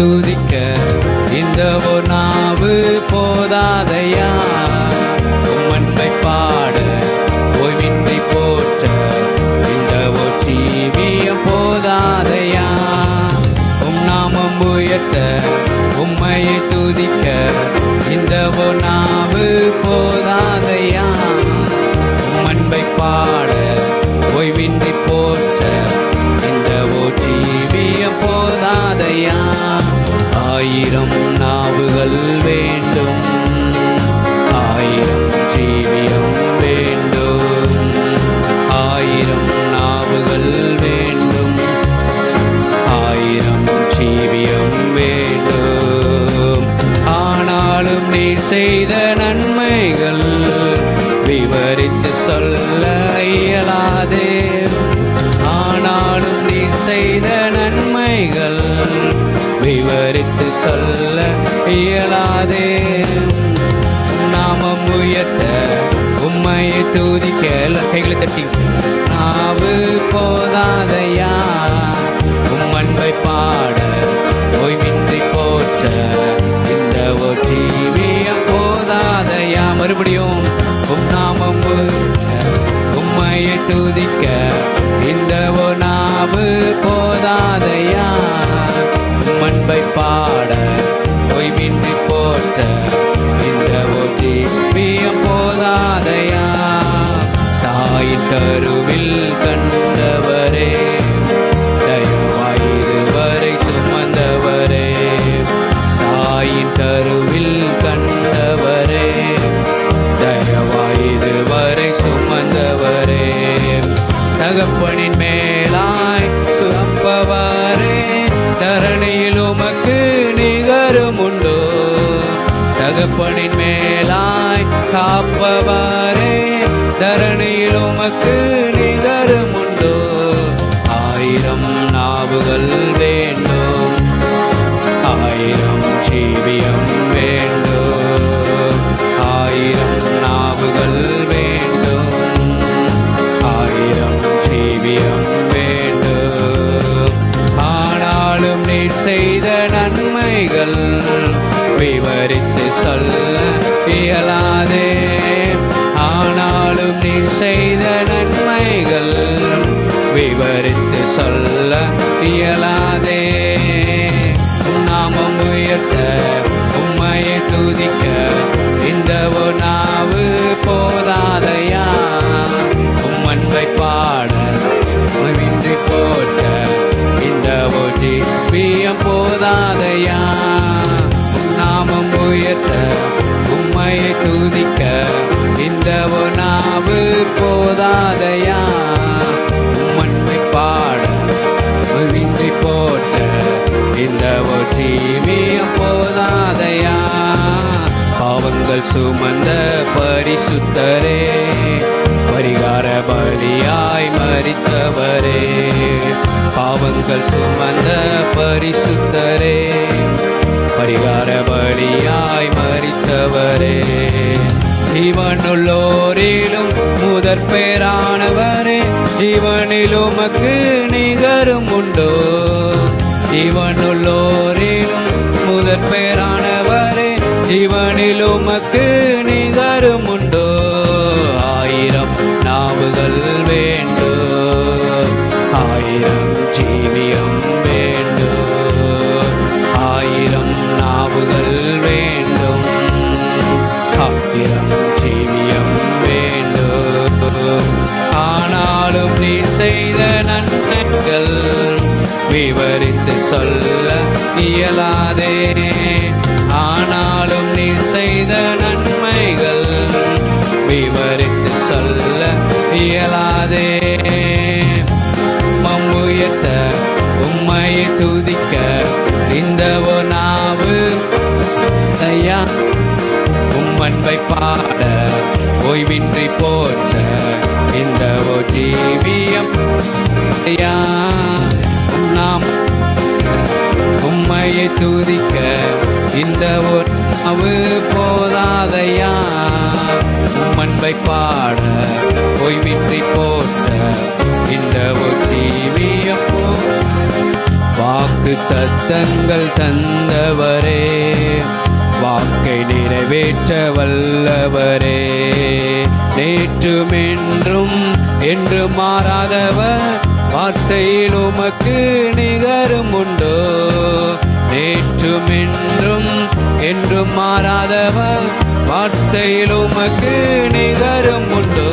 துதிக்க இந்த செய்த நன்மைகள் விவரித்து சொல்ல இயலாதே. ஆனாலும் நீ செய்த நன்மைகள் விவரித்து சொல்ல இயலாதே. நாமம் உயர்த்த உம்மையை துதிக்க எல்லா கைகளை தட்டி. நாவு போதாதையா? உம் அன்பை பாட அன்பை பாட ஓய்வின்றி போற்ற இந்த ஒரு ஜீவியம் போதாதையா? தாய் கருவில் கண்டவரே தயவாயிரு சுமந்தவரே. தாயின் கருவில் கண்டவரே தயவாயிரு வரை சுமந்தவரே. தகப்பனின் மேலாய் காப்பவாரே தரணியில் உமக்கு நிகரும் உண்டோ ஆயிரம் நாவுகள் வேண்டும். ஆயிரம் ஜீவியம் வேண்டும். ஆயிரம் நாவுகள் வேண்டும். ஆயிரம் ஜீவியம் வேண்டும். ஆனாலும் நீ செய்த நன்மைகள் விவரித்து சொல்ல இயலா உம்மையை துதிக்க இந்த ஒரு நாவு போதாதையா? உம் அன்பை பாட மகிழ்ந்து போற்ற இந்த ஒரு போதாதையா? பாவங்கள் சுமந்த பரிசுத்தரே பரிகார பலியாய் மறித்தவரே பாவங்கள் சுமந்த பரிசுத்தரே. பரிகார பலியாய் மறித்தவரே ஜீவனுள்ளோரிலும் முதற் பேரானவரே ஜீவனில் மக்கு நிகரும் உண்டோ ஜீவனுள்ளோரிலும் முதற் பேரானவரே ஜீவனில் மக்கு நிகரும் உண்டோ ஆயிரம் நாவுகள் இயலாதே ஆனாலும் நீ செய்த நன்மைகள் விவரித்து சொல்ல இயலாதே. மம்முயத்த உம்மையை துதிக்க இந்த நாவு. ஐயா உம்மன்பை பாட ஓய்வின்றி போற்ற இந்த ஓ ஜீவியம். ஐயா நாம் உம்மையை துதிக்க இந்த ஒரு அவு போதாதையா? உம்மன்பை பாட ஓய்வின்றி போட்ட இந்த ஒரு ஜீவியம் போ வாக்கு வாக்கு தத்தங்கள் தந்தவரே வாக்கை நிறைவேற்ற வல்லவரே. நேற்றும் என்றும் என்று மாறாதவர் வார்த்தையில் உமக்கு நிகரும் உண்டோ நேற்றும் என்றும் என்றும் மாறாதவர் வார்த்தையில் உமக்கு நிகரும் உண்டோ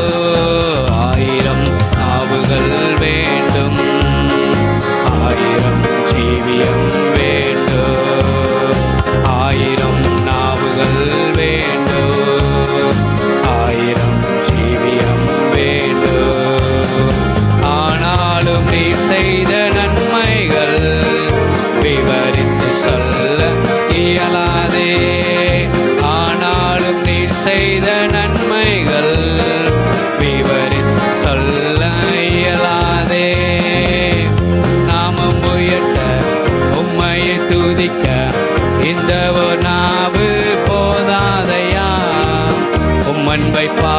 life.